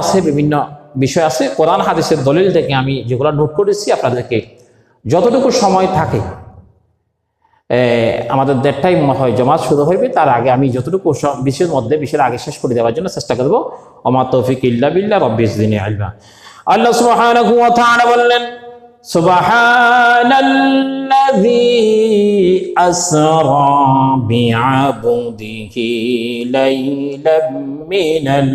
আছে, বিভিন্ন বিষয় আছে। কোরআন, হাদিসের দলিল থেকে আমি যেগুলো নোট করেছি, আপনাদেরকে যতটুকু সময় থাকে আমাদের দেড়টাই মনে হয় জমা শুরু হইবে, তার আগে আমি যতটুকু বিষয়ের মধ্যে, বিষয়ের আগে শেষ করে দেওয়ার জন্য চেষ্টা করব। ওমা তৌফিক ইল্লা বিল্লাহ রব্বিস দিনে আলবা আল্লাহ সুবহানাহু ওয়া তাআলা বললেন, সুবহানাল্লাযী আসরা বিআবদিহি লাইলাম মিনাল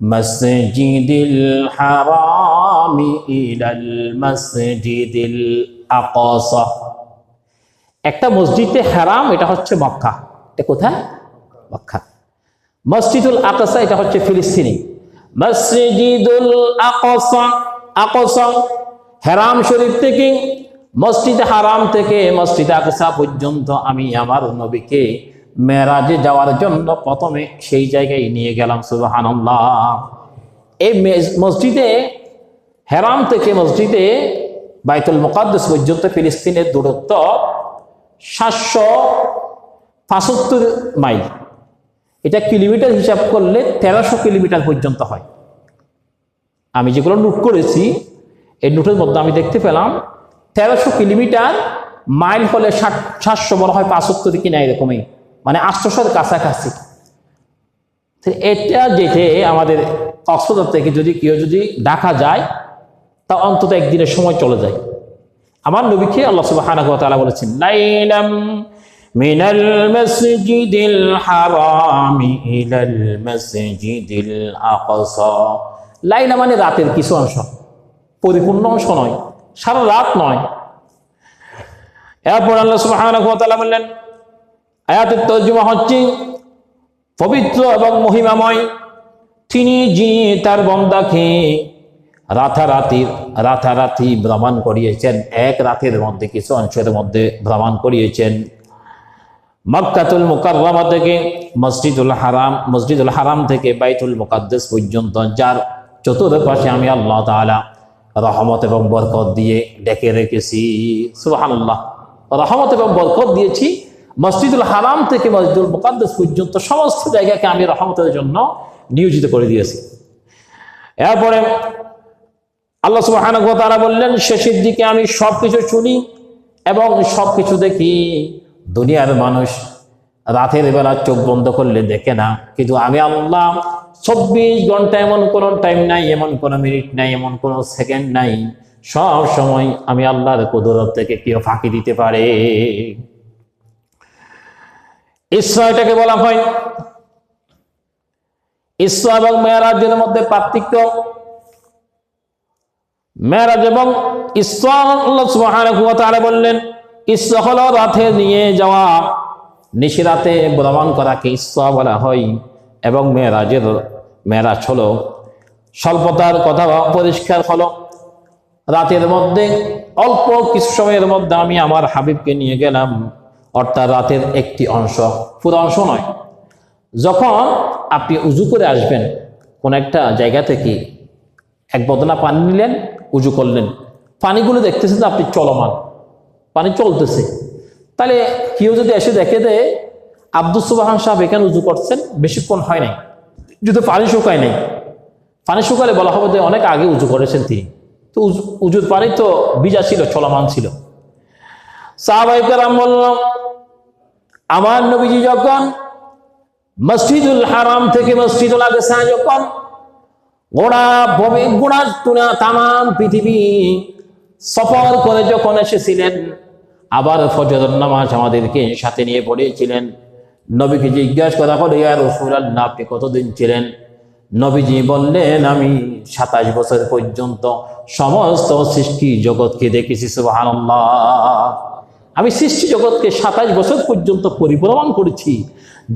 masjidil harami ইলাল masjidil aqsa একটা মসজিদে হারাম এটা হচ্ছে মক্কা। এটা কোথায়? মক্কা। মসজিদুল আকসা এটা হচ্ছে ফিলিস্তিনি। মসজিদুল আকসা আকসা। হারাম শরীফ থেকে মসজিদ হারাম থেকে মসজিদ আকসা পর্যন্ত আমি আমার নবীকে মেরাজে যাওয়ার জন্য প্রথমে সেই জায়গায় নিয়ে গেলাম, সুবহানাল্লাহ। এই মসজিদে, হেরাম থেকে মসজিদে বাইতুল মুকাদ্দাস পর্যন্ত ফিলিস্তিনের দূরত্ব সাতশো পঁচাত্তর মাইল। এটা কিলোমিটার হিসাব করলে তেরোশো কিলোমিটার পর্যন্ত হয়। আমি যেগুলো নোট করেছি, এই নোটের মধ্যে আমি দেখতে পেলাম, তেরোশো কিলোমিটার মাইল হলে ষাট সাতশো মনে হয় পঁচাত্তর কিনা এরকমই। আটশোশোর কাছাকাছি। এটা যেতে আমাদের কক্সবাজার থেকে যদি কেউ যদি ঢাকা যায়, তা অন্তত একদিনের সময় চলে যায়। আমার নবীকে আল্লাহ তাআলা বলেছেন, লাইলাম মিনাল মাসজিদিল হারামি ইলাল মাসজিদিল আকসা। লাইলা মানে রাতের কিছু অংশ। পরিপূর্ণ অংশ নয়, সারা রাত নয়। এরপর আল্লাহ সুবহানাহু ওয়া তাআলা বললেন আয়াতের তর্জমা হচ্ছে পবিত্র এবং মহিমাময়। তিনি যিনি তার বন্দাকে রাতারাতি রাতারাতি ভ্রমণ করিয়েছেন, এক রাতের মধ্যে, কিছু অংশের মধ্যে ভ্রমণ করিয়েছেন। মক্কাতুল মুকাররমা থেকে, মসজিদুল হারাম মসজিদুল হারাম থেকে বাইতুল মুকাদ্দাস পর্যন্ত, যার চতুর্পাশে আমি আল্লাহ তাআলা রহমত এবং বরকত দিয়ে ডেকে রেখেছি। সুবহানাল্লাহ। রহমত এবং বরকত দিয়েছি। মসজিদুল হারাম থেকে মসজিদুল মুকাদ্দাস পর্যন্ত সমস্ত জায়গাকে আমি রহমতের জন্য নিয়োজিত করে দিয়েছি। এরপরে আল্লাহ তাআলা বললেন, শেষের দিকে আমি সবকিছু শুনি এবং সবকিছু দেখি। দুনিয়ার মানুষ রাতের বেলা চোখ বন্ধ করলে দেখে না। কিন্তু আমি আল্লাহ চব্বিশ ঘণ্টা এমন কোনো টাইম নাই, এমন কোনো মিনিট নাই, এমন কোনো সেকেন্ড নাই। সব সময় আমি আল্লাহর কুদরত থেকে কেউ ফাঁকি দিতে পারে। ইসরাটাকে বলা হয়। ইসরা এবং মেয়ারাজের মধ্যে পার্থক্য মেরাজ এবং ইসরা। আল্লাহ বললেন, ইসরা হলো রাতে নিয়ে যাওয়া নিশিরাতে ভ্রমণ করাকে ইসরা বলা হয় এবং মেরাজের মেরাজ হলো স্বল্পতার কথা পরিষ্কার হলো। রাতের মধ্যে অল্প কিছু সময়ের মধ্যে আমি আমার হাবিবকে নিয়ে গেলাম। অর্থাৎ রাতের একটি অংশ। পুরো অংশ নয়। যখন আপনি উজু করে আসবেন, কোন একটা জায়গা থেকে এক বদনা পানি নিলেন, উজু করলেন। পানিগুলো দেখতেছেন যে আপনি চলমান। পানি চলতেছে। তাহলে কেউ যদি এসে দেখে দেয় আব্দুল সুবাহান সাহেব এখানে উজু করছেন, বেশিক্ষণ হয় নাই। যদি পানি শুকায় নাই। পানি শুকালে বলা হবে যে অনেক আগে উজু করেছেন তিনি। তো উজু- উজুর পানি তো বিজা ছিল, চলমান ছিল। সাহাবাইকার বললাম, আমার নবীজি যখন মসজিদুল হারাম থেকে মসজিদুল আগসা যখন গোড়া ভবে গোড়া তুনা তাম পৃথিবী সফর করে যখন এসেছিলেন, আবার ফজর নামাজ আমাদেরকে সাথে নিয়ে পড়িয়েছিলেন। নবীকে জিজ্ঞাসা করা হলো, ইয়া রাসূলুল্লাহ, আপনি কতদিন ছিলেন? নবীজি বললেন, আমি সাতাশ বছর পর্যন্ত সমস্ত সৃষ্টি জগৎকে দেখেছি, সুবহানাল্লাহ। আমি সৃষ্টি জগৎকে সাতাশ বছর পর্যন্ত পরিভ্রমণ করেছি।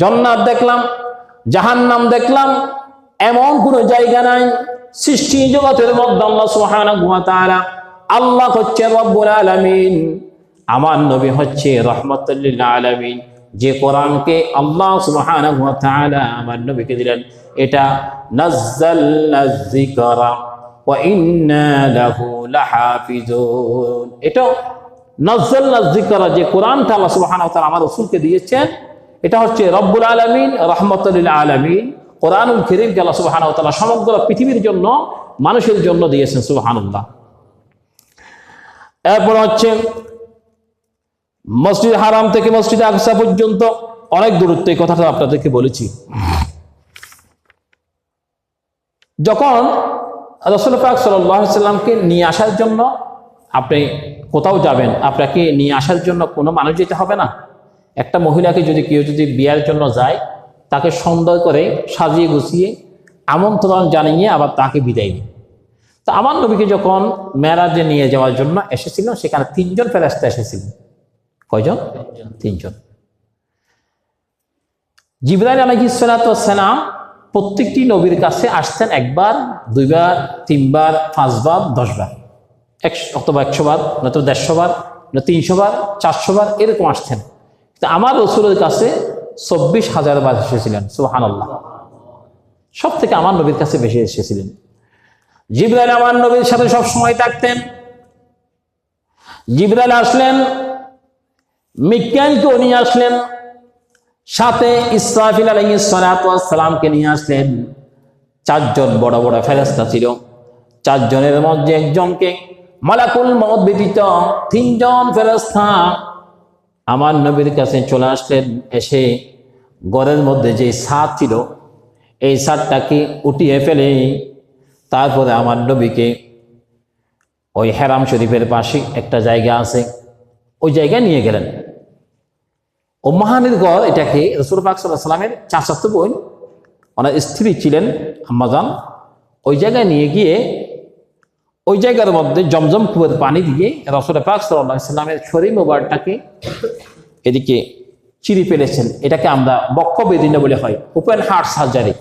জন্নাত দেখলাম, জাহান্নাম দেখলাম, এমন কোন জায়গা নাই। সৃষ্টি জগতের মধ্যে আল্লাহ সুবহানাহু ওয়া তাআলা আল্লাহ হচ্ছে রব্বুল আলামিন। আমার নবী হচ্ছে রহমতুল্লিল আলামিন। যে কোরআনকে আল্লাহ সুবহানাহু ওয়া তাআলা আমার নবীকে দিলেন, এটা নাযালনা যিকরা ওয়া ইন্না লাহু লাহাফিজুন। এটা যিকরা, যে কোরআনটা আল্লাহ সুবহানাহু ওয়া তাআলা আমার রাসূলকে দিয়েছেন, এটা হচ্ছে রব্বুল আলামিন রহমতুল্লিল আলামিন। কোরআনুল করিম আল্লাহ সুবাহান তালা সমগ্র পৃথিবীর জন্য, মানুষের জন্য দিয়েছেন, সুবাহানুল্লাহ। এরপর হচ্ছে, মসজিদ হারাম থেকে মসজিদ আকসা পর্যন্ত, অনেক দূরত্ব, এই কথাটা আপনাদেরকে বলেছি। যখন রসুল পাক সাল্লামকে নিয়ে আসার জন্য আপনি কোথাও যাবেন, আপনাকে নিয়ে আসার জন্য কোনো মানুষ যেতে হবে না। একটা মহিলাকে যদি কেউ যদি বিয়ের জন্য যায়, তাকে সুন্দর করে সাজিয়ে গুছিয়ে আমন্ত্রণ জানিয়ে আবার তাকে বিদায় দিই তো আমার নবীকে যখন মেরাজে নিয়ে যাওয়ার জন্য এসেছিল সেখানে তিনজন ফেরাস্তা এসেছিলেন কয়জন? তিনজন। জিবরাইল আলহিসালাম প্রত্যেকটি নবীর কাছে আসতেন একবার, দুইবার, তিনবার, পাঁচবার, দশবার। একশো অথবা একশো বার, নয়তো দেড়শো বার না তিনশো বার, চারশো বার, এরকম আসতেন। তো আমার রসুলের কাছে চব্বিশ হাজার বার এসেছিলেন সুহান আল্লাহ সব থেকে আমার নবীর কাছে বেশি এসেছিলেন। জিবরাইল আমার নবীর সাথে সব সময় থাকতেন। জিবরাইল আসলেন, মিকাইলকেও নিয়ে আসলেন, সাথে ইসরাফিল আলহিসালামকে নিয়ে আসলেন। চারজন বড় বড় ফেরস্তা ছিল। চারজনের মধ্যে একজনকে মালাকুল মত ব্যতীত তিনজন ফেরস্তা আমার নবীর কাছে চলে আসলেন, এসে ঘরের মধ্যে যে সাদ ছিল, এই সাদটাকে উঠিয়ে ফেলে, তারপরে আমার নবীকে ওই হেরাম শরীফের পাশে একটা জায়গা আছে, ওই জায়গায় নিয়ে গেলেন। ও মহানের গড় এটাকে রসুল পাক সাল্লাহ সাল্লামের বোন ওনার স্ত্রী ছিলেন আম্মাজান, ওই জায়গায় নিয়ে গিয়ে ওই জায়গার মধ্যে জমজম কুয়ের পানি দিয়ে রসুল পাক সাল্লাহ শরীর মোবারটাকে এদিকে চিরি ফেলেছেন। এটাকে আমরা বক্ষ বেদিন বলে হয়। Open heart surgery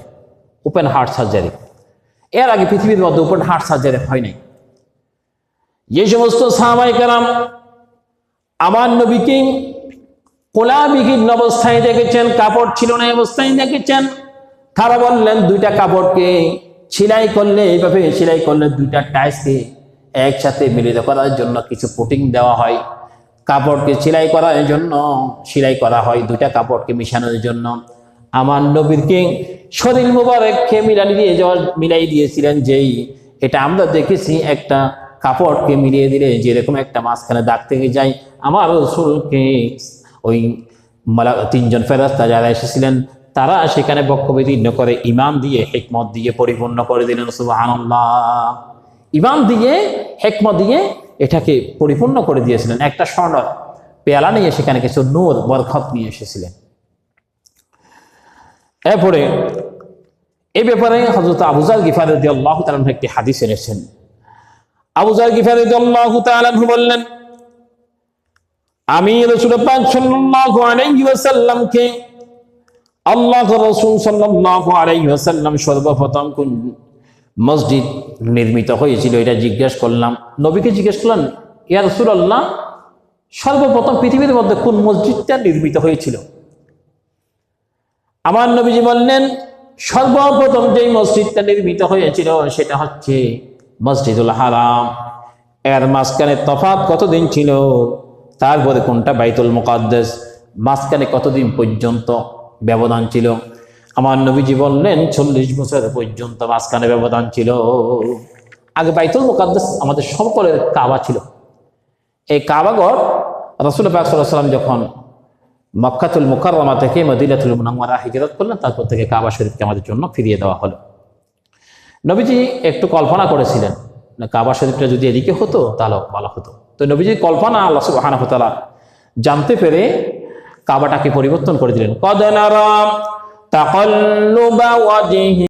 open heart surgery এর আগে পৃথিবীর মধ্যে ওপেন হার্ট সার্জারি হয় নাই। যে সমস্ত সাহাবাই কালাম আমার নবীকে কোলাবিহীন অবস্থায় দেখেছেন, কাপড় ছিল না অবস্থায় দেখেছেন, তারা বললেন, দুইটা কাপড়কে সেলাই করলে, এইভাবে সেলাই করলে দুইটা টাইসকে একসাথে মিলিত করার জন্য কিছু পুটিং দেওয়া হয়। কাপড়কে সেলাই করার জন্য, সেলাই করা হয় দুইটা কাপড়কে মিশানোর জন্য। আমার নবীরকে শরীর মুবারককে মিলানি দিয়ে যাওয়ার, মিলাই দিয়েছিলেন যেই, এটা আমরা দেখেছি একটা কাপড়কে মিলিয়ে দিলে যেরকম একটা মাঝখানে দাগ থেকে যায়। আমার রসুলকে ওই মালা তিনজন ফেরাস্তা যারা এসেছিলেন তারা সেখানে বক্ষ বক্ষবিদীর্ণ করে, ইমাম দিয়ে হেকমত দিয়ে পরিপূর্ণ করে দিলেন সুবাহান্লাহ ইমাম দিয়ে, হেকমত দিয়ে এটাকে পরিপূর্ণ করে দিয়েছিলেন। একটা স্বর্ণ পেয়ালা নিয়ে সেখানে কিছু নূর বরখত নিয়ে এসেছিলেন। এরপরে, এ ব্যাপারে হজরত আবুজার গিফার আল্লাহ একটি হাদিস এনেছেন। আবুজার গিফার আল্লাহ বললেন, আমি রসুল পাক আলাইহি ওয়াসাল্লামকে আল্লাহ রসুল আলাইহি সর্বপ্রথম কোন মসজিদ নির্মিত হয়েছিল এটা জিজ্ঞেস করলাম। নবীকে জিজ্ঞেস করলাম ইয়া রাসূলুল্লাহ, সর্বপ্রথম পৃথিবীর মধ্যে কোন মসজিদটা নির্মিত হয়েছিল? আমার নবীজি বললেন, সর্বপ্রথম যেই মসজিদটা নির্মিত হয়েছিল সেটা হচ্ছে মসজিদুল হারাম। এর মাঝখানে তফাত কতদিন ছিল? তারপরে কোনটা বাইতুল মুকাদ্দাস? মাঝখানে কতদিন পর্যন্ত? ব্যবধান ছিল। আমার নবীজি বললেন চল্লিশ বছর পর্যন্ত মাঝখানে ব্যবধান ছিল। আগে বাইতুল মুকাদ্দাস আমাদের সকলের কাবা ছিল। এই কাবাগর রসুল পাক সাল্লাহ সাল্লাম যখন মক্কাতুল মুকাররমা থেকে মদিনাতুল মুনাম্মারা হিজরত করলেন, তারপর থেকে কাবা শরীফকে আমাদের জন্য ফিরিয়ে দেওয়া হলো। নবীজি একটু কল্পনা করেছিলেন কাবা শরীফটা যদি এদিকে হতো, তাহলে ভালো হতো। তো নবীজির কল্পনা আল্লাহ সুবহানাহু ওয়া তাআলা জানতে পেরে কাবাটাকে পরিবর্তন করে দিলেন। কদনারাম তাকাল্লুবা ওয়াজহি